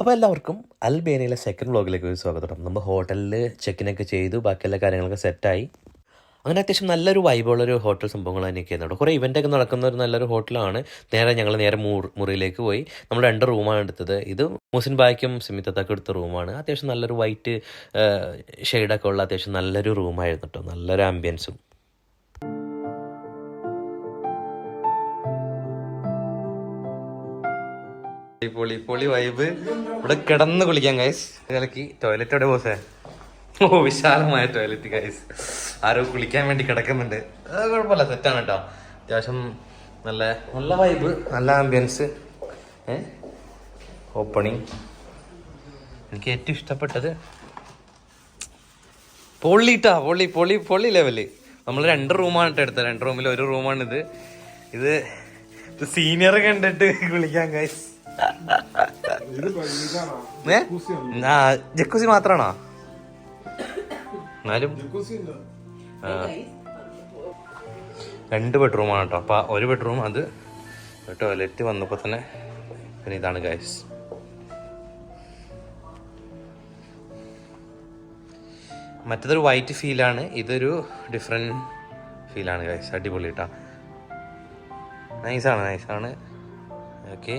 അപ്പോൾ എല്ലാവർക്കും അൽബേനിയയിലെ സെക്കൻഡ് വ്ളോഗിലേക്ക് ഒരു സ്വാഗതം. നമ്മൾ ഹോട്ടലിൽ ചെക്കിനൊക്കെ ചെയ്തു ബാക്കി എല്ലാ കാര്യങ്ങളൊക്കെ സെറ്റായി അങ്ങനെ അത്യാവശ്യം നല്ലൊരു വൈബുള്ളൊരു ഹോട്ടൽ സംഭവങ്ങൾ തന്നെയൊക്കെയാണ് അവിടെ കുറേ ഇവന്റൊക്കെ നടക്കുന്ന ഒരു നല്ലൊരു ഹോട്ടലാണ് നേരെ ഞങ്ങൾ നേരെ മുറി മുറിയിലേക്ക് പോയി. നമ്മൾ രണ്ട് റൂമാണ് എടുത്തത്. ഇത് മുസിൻ ബായ്ക്കും സിമിത്തത്തൊക്കെ എടുത്ത റൂമാണ് അത്യാവശ്യം നല്ലൊരു വൈറ്റ് ഷെയ്ഡൊക്കെ ഉള്ള അത്യാവശ്യം നല്ലൊരു റൂമായിരുന്നു കേട്ടോ നല്ലൊരു ആംബിയൻസും പൊളി പൊളി വൈബ് ഇവിടെ കിടന്ന് കുളിക്കാൻ ഗൈസ് കലക്കി ടോയ്ലറ്റ് എവിടെ പോസേ ഓ വിശാലമായ ടോയ്ലറ്റ് ഗൈസ് ആരോ കുളിക്കാൻ വേണ്ടി കിടക്കുന്നുണ്ട്. അത് കുഴപ്പമില്ല സെറ്റാണ് കേട്ടോ. അത്യാവശ്യം നല്ല നല്ല വൈബ് നല്ല ആംബിയൻസ് ഏ? ഓപ്പണിങ് എനിക്ക് ഏറ്റവും ഇഷ്ടപ്പെട്ടത് പൊള്ളിട്ടാ പൊള്ളി പൊളി പൊള്ളി ലെവൽ നമ്മൾ രണ്ട് റൂമാണ് കേട്ടോ എടുത്തത്. രണ്ട് റൂമിൽ ഒരു റൂമാണിത് ഇത് സീനിയർ കണ്ടിട്ട് വിളിക്കാം ഗൈസ് ഏ? ജക്കുസി മാത്രാണോ? എന്നാലും. രണ്ട് ബെഡ്റൂമാണ് കേട്ടോ. അപ്പൊ ഒരു ബെഡ്റൂം അത് ടോയ്ലറ്റ് വന്നപ്പോ തന്നെ പിന്നെ ഇതാണ് ഗൈസ് മറ്റേതൊരു വൈറ്റ് ഫീലാണ് ഇതൊരു ഡിഫറെന്റ് ഫീലാണ് ഗൈസ് അടിപൊളി കേട്ടോ. നൈസാണ് നൈസാണ് ഓക്കെ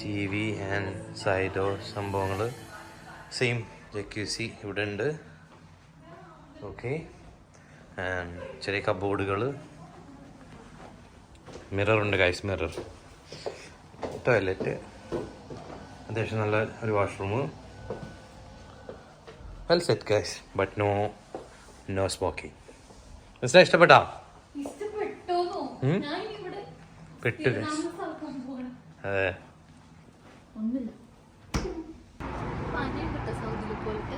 ടി വി ആൻഡ് സൈഡോ സംഭവങ്ങൾ സെയിം ജെ ക്യു സി ഇവിടെ ഉണ്ട്. ഓക്കെ ആൻഡ് ചെറിയ കബോർഡുകൾ മിററുണ്ട് ഗൈസ് മിറർ ടോയ്ലറ്റ് അത്യാവശ്യം നല്ല ഒരു washroom well set guys but no no smoking മനസ്സിലായി ഇഷ്ടപ്പെട്ടാ? പെട്ടു ഗൈസ്. അതെ. ഒന്നുമില്ല. പനിയും കിട്ടോ സൗദിയിൽ പോയിട്ട്?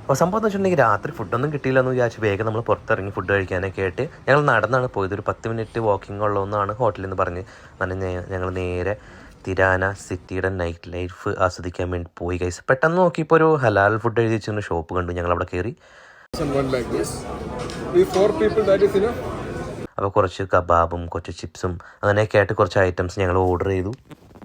അപ്പോൾ സംഭവം എന്ന് വെച്ചിട്ടുണ്ടെങ്കിൽ രാത്രി ഫുഡൊന്നും കിട്ടിയില്ല എന്ന് വിചാരിച്ച് വേഗം നമ്മൾ പുറത്തിറങ്ങി ഫുഡ് കഴിക്കാനൊക്കെ ആയിട്ട് ഞങ്ങൾ നടന്നാണ് പോയത്. ഒരു പത്ത് മിനിറ്റ് വാക്കിംഗ് ഉള്ളതെന്നാണ് ഹോട്ടലിൽ നിന്ന് പറഞ്ഞ്. അങ്ങനെ ഞങ്ങൾ നേരെ തിരാന സിറ്റിയുടെ നൈറ്റ് ലൈഫ് ആസ്വദിക്കാൻ വേണ്ടി പോയി കൈസ് പെട്ടെന്ന് നോക്കിയപ്പോൾ ഒരു ഹലാൽ ഫുഡ് എഴുതി വെച്ചിരുന്ന ഷോപ്പ് കണ്ടു. ഞങ്ങൾ അവിടെ കയറി അപ്പോൾ കുറച്ച് കബാബും കുറച്ച് ചിപ്സും അങ്ങനെയൊക്കെ ആയിട്ട് കുറച്ച് ഐറ്റംസ് ഞങ്ങൾ ഓർഡർ ചെയ്തു.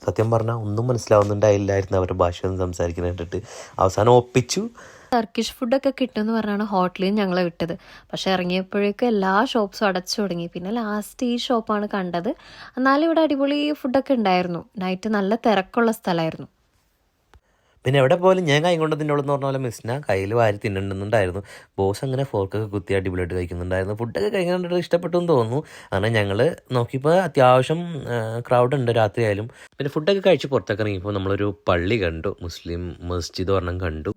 സത്യം പറഞ്ഞാൽ ഒന്നും മനസ്സിലാവുന്നുണ്ടായില്ലായിരുന്നു അവരുടെ ഭാഷയൊന്നും സംസാരിക്കുന്നത് കണ്ടിട്ട്. അവസാനം ഒപ്പിച്ചു. ടർക്കിഷ് ഫുഡൊക്കെ കിട്ടുമെന്ന് പറഞ്ഞാണ് ഹോട്ടലിൽ ഞങ്ങളെ വിട്ടത്. പക്ഷേ ഇറങ്ങിയപ്പോഴേക്കും എല്ലാ ഷോപ്സും അടച്ചു തുടങ്ങി. പിന്നെ ലാസ്റ്റ് ഈ ഷോപ്പാണ് കണ്ടത്. എന്നാലും ഇവിടെ അടിപൊളി ഫുഡൊക്കെ ഉണ്ടായിരുന്നു. നൈറ്റ് നല്ല തിരക്കുള്ള സ്ഥലമായിരുന്നു. പിന്നെ എവിടെ പോലും ഞാൻ കൈ കൊണ്ട് തിന്നോളെന്ന് പറഞ്ഞ പോലെ മിസ്ന കയ്യിൽ വാരി തിന്നുണ്ടെന്നുണ്ടായിരുന്നു. ബോസ് അങ്ങനെ ഫോർക്കൊക്കെ കുത്തി അടിപൊളിയായിട്ട് കഴിക്കുന്നുണ്ടായിരുന്നു. ഫുഡൊക്കെ കഴിക്കാൻ ഇഷ്ടപ്പെട്ടു എന്ന് തോന്നുന്നു. അങ്ങനെ ഞങ്ങൾ നോക്കിയപ്പോൾ അത്യാവശ്യം ക്രൗഡ് ഉണ്ട് രാത്രി ആയാലും. പിന്നെ ഫുഡൊക്കെ കഴിച്ച് പുറത്തൊക്കെ ഇറങ്ങിയപ്പോൾ നമ്മളൊരു പള്ളി കണ്ടു. മുസ്ലിം മസ്ജിദ് ഒരെണ്ണം കണ്ടു.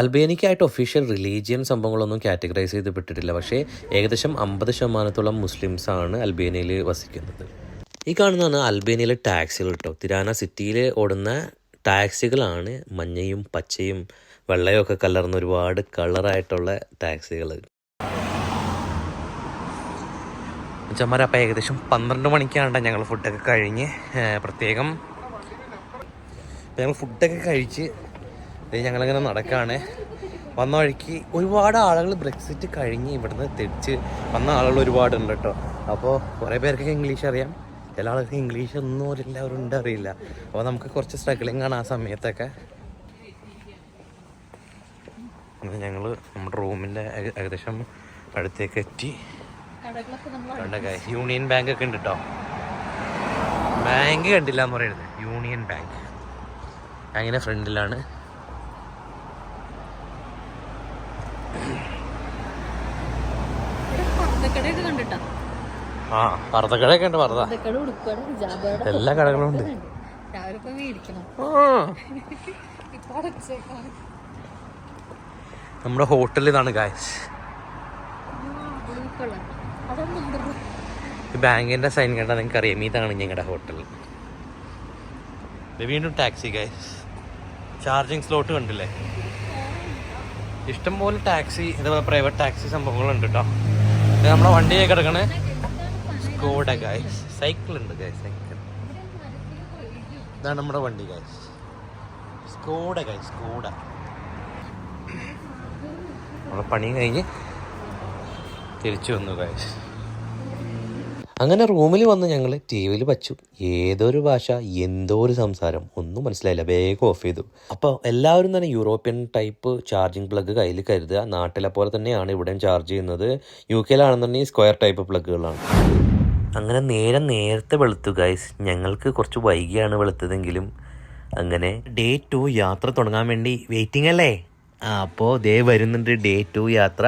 അൽബേനിക്കായിട്ട് ഒഫീഷ്യൽ റിലീജിയൻ സംഭവങ്ങളൊന്നും കാറ്റഗറൈസ് ചെയ്തുപെട്ടിട്ടില്ല പക്ഷേ ഏകദേശം അമ്പത് ശതമാനത്തോളം മുസ്ലിംസാണ് അൽബേനിയയിൽ വസിക്കുന്നത്. ഈ കാണുന്നതാണ് അൽബേനിയയിലെ ടാക്സികൾ കേട്ടോ തിരാന സിറ്റിയിൽ ഓടുന്ന ടാക്സികളാണ് മഞ്ഞയും പച്ചയും വെള്ളയും ഒക്കെ കലർന്ന ഒരുപാട് കളറായിട്ടുള്ള ടാക്സികൾ ചമ്മര അപ്പം ഏകദേശം പന്ത്രണ്ട് മണിക്കാണ് ഞങ്ങൾ ഫുഡൊക്കെ കഴിഞ്ഞ്. പ്രത്യേകം ഞങ്ങൾ ഫുഡൊക്കെ കഴിച്ച് ഞങ്ങളിങ്ങനെ നടക്കുകയാണ് വന്ന വഴിക്ക് ഒരുപാട് ആളുകൾ ബ്രെക്സിറ്റ് കഴിഞ്ഞ് ഇവിടുന്ന് തിരിച്ച് വന്ന ആളുകൾ ഒരുപാടുണ്ട് കേട്ടോ അപ്പോൾ കുറേ പേർക്കൊക്കെ ഇംഗ്ലീഷ് അറിയാം. ചില ആളുകൾക്ക് ഇംഗ്ലീഷ് ഒന്നും ഒരു എല്ലാവരും ഉണ്ട് അറിയില്ല. അപ്പോൾ നമുക്ക് കുറച്ച് സ്ട്രഗ്ലിംഗ് ആണ് ആ സമയത്തൊക്കെ. ഞങ്ങൾ നമ്മുടെ റൂമിന്റെ ഏകദേശം അടുത്തേക്ക് എത്തി. യൂണിയൻ ബാങ്ക് ഒക്കെ ഉണ്ട് കേട്ടോ ബാങ്ക് കണ്ടില്ല എന്ന് പറയുന്നത് യൂണിയൻ ബാങ്ക് അങ്ങനെ ഫ്രണ്ടിലാണ്. പർദ്ദക്കടയൊക്കെ കണ്ടിട്ടാ? ആ പർദ്ദക്കടയൊക്കെ ഉണ്ട് പർദ്ദ. എല്ലാ കടകളും ഉണ്ട്. നമ്മുടെ ഹോട്ടൽ ഇതാണ് ഗായസ് ബാങ്കിന്റെ സൈൻ കണ്ടാൽ നിങ്ങൾക്ക് അറിയാം ഇതാണ് ഞങ്ങളുടെ ഹോട്ടൽ. വീണ്ടും ടാക്സി ഗൈസ് ചാർജിങ് സ്ലോട്ട് കണ്ടില്ലേ? ഇഷ്ടംപോലെ ടാക്സി ഇതുപോലെ പ്രൈവറ്റ് ടാക്സി സംഭവങ്ങളുണ്ട് കേട്ടോ നമ്മളെ നമ്മുടെ വണ്ടിയെ കിടക്കണേ. സ്കോഡ ഗൈസ് സൈക്കിൾ ഉണ്ട് ഗൈസ് സൈക്കിൾ ഇതാണ് നമ്മുടെ വണ്ടി ഗൈസ് സ്കോഡ ഗൈസ് സ്കോഡ. നമ്മളെ പണി കഴിഞ്ഞ് തിരിച്ചു വന്നു ഗൈസ് അങ്ങനെ റൂമിൽ വന്ന് ഞങ്ങൾ ടി വിയിൽ വച്ചു. ഏതൊരു ഭാഷ എന്തോ ഒരു സംസാരം ഒന്നും മനസ്സിലായില്ല. വേഗം ഓഫ് ചെയ്തു. അപ്പോൾ എല്ലാവരും തന്നെ യൂറോപ്യൻ ടൈപ്പ് ചാർജിങ് പ്ലഗ് കയ്യിൽ കരുതുക. നാട്ടിലെ പോലെ തന്നെയാണ് ഇവിടെയും ചാർജ് ചെയ്യുന്നത്. യു കെയിലാണെന്നുണ്ടെങ്കിൽ സ്ക്വയർ ടൈപ്പ് പ്ലഗുകളാണ് അങ്ങനെ നേരം നേരത്തെ വെളുത്തു ഗൈസ് ഞങ്ങൾക്ക് കുറച്ച് വൈകിയാണ് വെളുത്തതെങ്കിലും. അങ്ങനെ ഡേ ടു യാത്ര തുടങ്ങാൻ വേണ്ടി വെയിറ്റിംഗ് അല്ലേ? അപ്പോൾ ദേ വരുന്നുണ്ട് ഡേ ടു യാത്ര.